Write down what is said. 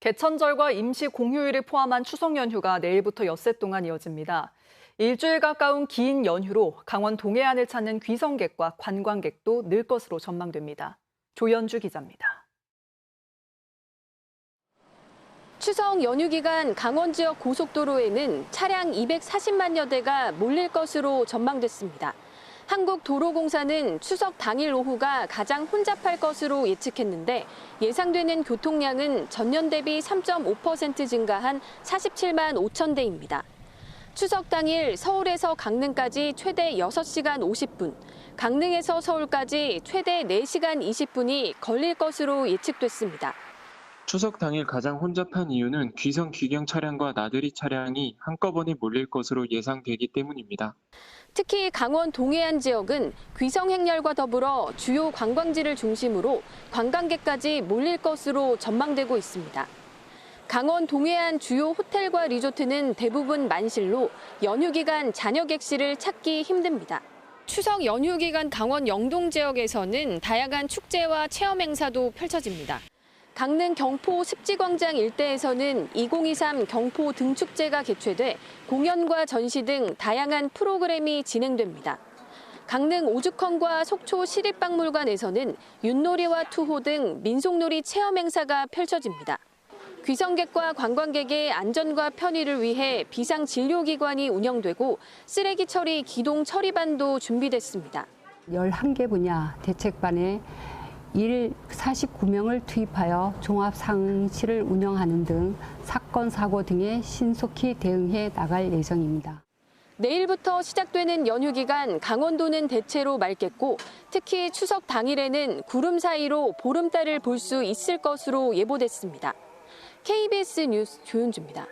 개천절과 임시 공휴일을 포함한 추석 연휴가 내일부터 엿새 동안 이어집니다. 일주일 가까운 긴 연휴로 강원 동해안을 찾는 귀성객과 관광객도 늘 것으로 전망됩니다. 조연주 기자입니다. 추석 연휴 기간 강원 지역 고속도로에는 차량 240만여 대가 몰릴 것으로 전망됐습니다. 한국도로공사는 추석 당일 오후가 가장 혼잡할 것으로 예측했는데 예상되는 교통량은 전년 대비 3.5% 증가한 47만 5천 대입니다. 추석 당일 서울에서 강릉까지 최대 6시간 50분, 강릉에서 서울까지 최대 4시간 20분이 걸릴 것으로 예측됐습니다. 추석 당일 가장 혼잡한 이유는 귀성 귀경 차량과 나들이 차량이 한꺼번에 몰릴 것으로 예상되기 때문입니다. 특히 강원 동해안 지역은 귀성 행렬과 더불어 주요 관광지를 중심으로 관광객까지 몰릴 것으로 전망되고 있습니다. 강원 동해안 주요 호텔과 리조트는 대부분 만실로 연휴 기간 자녀 객실을 찾기 힘듭니다. 추석 연휴 기간 강원 영동 지역에서는 다양한 축제와 체험 행사도 펼쳐집니다. 강릉 경포 습지광장 일대에서는 2023 경포 등축제가 개최돼 공연과 전시 등 다양한 프로그램이 진행됩니다. 강릉 오죽헌과 속초 시립박물관에서는 윷놀이와 투호 등 민속놀이 체험 행사가 펼쳐집니다. 귀성객과 관광객의 안전과 편의를 위해 비상 진료기관이 운영되고 쓰레기 처리 기동 처리반도 준비됐습니다. 11개 분야 대책반에 일 49명을 투입하여 종합상실을 운영하는 등 사건, 사고 등에 신속히 대응해 나갈 예정입니다. 내일부터 시작되는 연휴 기간 강원도는 대체로 맑겠고 특히 추석 당일에는 구름 사이로 보름달을 볼 수 있을 것으로 예보됐습니다. KBS 뉴스 조윤주입니다.